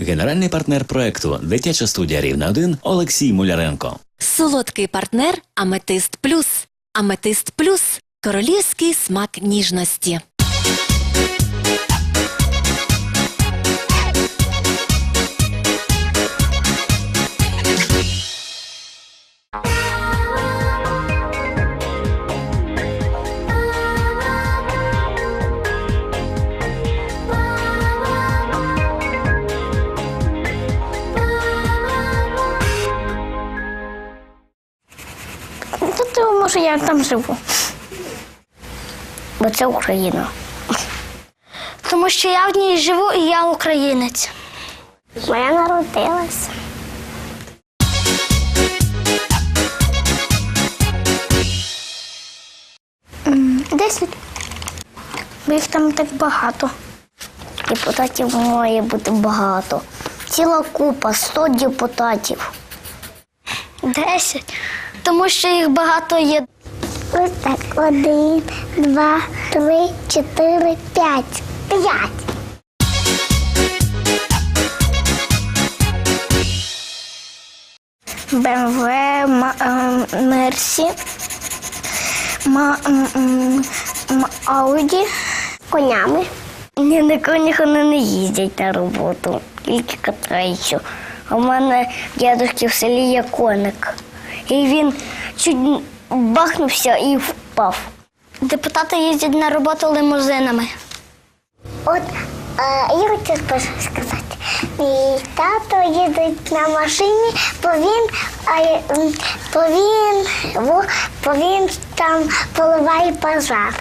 Генеральний партнер проекту Дитяча студія Рівна 1 Олексій Муляренко. Солодкий партнер Аметист Плюс. Аметист Плюс королівський смак ніжності. Тут може я там живу. Бо це Україна. Тому що я в ній живу і я українець. Бо я народилася. Десять. Бо їх там так багато. Депутатів має бути багато. Ціла купа, 100 депутатів. Десять. Тому що їх багато є. Ось так. Один, два, три, чотири, п'ять. П'ять. БМВ, Мерсі, Ауді. Конями. Ні, на конях вони не їздять на роботу, тільки катаються. А в мене в дядушки в селі є коник. І він чуть бахнувся і впав. Депутати їздять на роботу лимузинами. От е, я хочу сказати. Мій тато їздить на машині, бо він, е, бо він, бо, бо він там поливає пожар.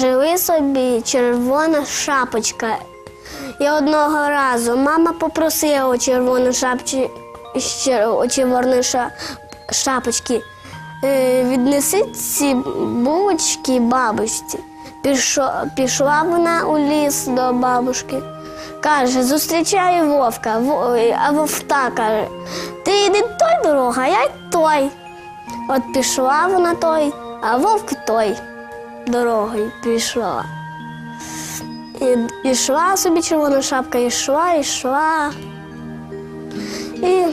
Жили собі червона шапочка. І одного разу мама попросила у червоної шапочки е, віднеси ці булочки бабусі. Пішла вона у ліс до бабушки. Каже, зустрічаю вовка, а вовта каже, ти йди той дорога, а я й той. От пішла вона той, а вовк той дорогою пішла. І йшла собі червона шапка, йшла, йшла. І,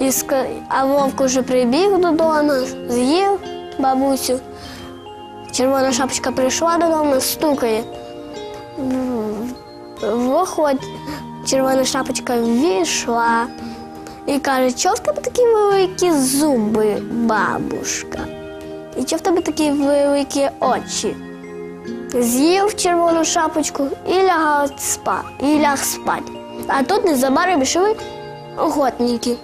і а вовк уже прибіг додому, з'їв бабусю. Червона шапочка прийшла додому, стукає. Виходь, червона шапочка війшла і каже, чого в тебе такі великі зуби, бабушка? І чого в тебе такі великі очі? З'їв червону шапочку і лягав спа, і ляг спати. А тут незабаром йшли охотники.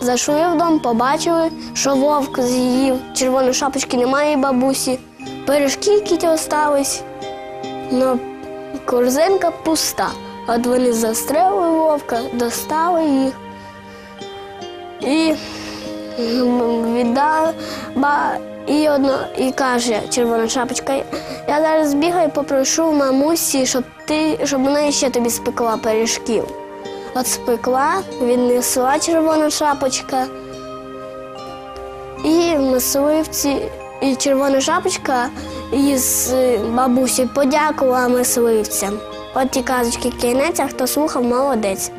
Зайшли в дом, побачили, що вовк з'їв, червоної шапочки немає бабусі, пиріжки які остались, но корзинка пуста. От вони застрелили вовка, достали їх. І віддав ба, і одно, і каже червона шапочка, я зараз бігаю, попрошу мамусі, щоб ти, щоб вона ще тобі спекла пиріжків. От спекла, віднесла червона шапочка. І мисливці, і червона шапочка із е, бабусі подякувала мисливцям. От ті казочки кінець, а хто слухав, молодець.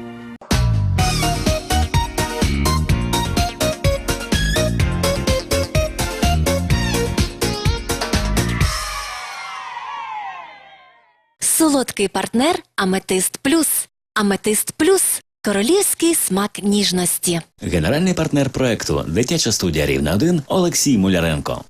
Солодкий партнер Аметист Плюс. Аметист Плюс королівський смак ніжності. Генеральний партнер проекту Дитяча студія Рівна 1 Олексій Муляренко.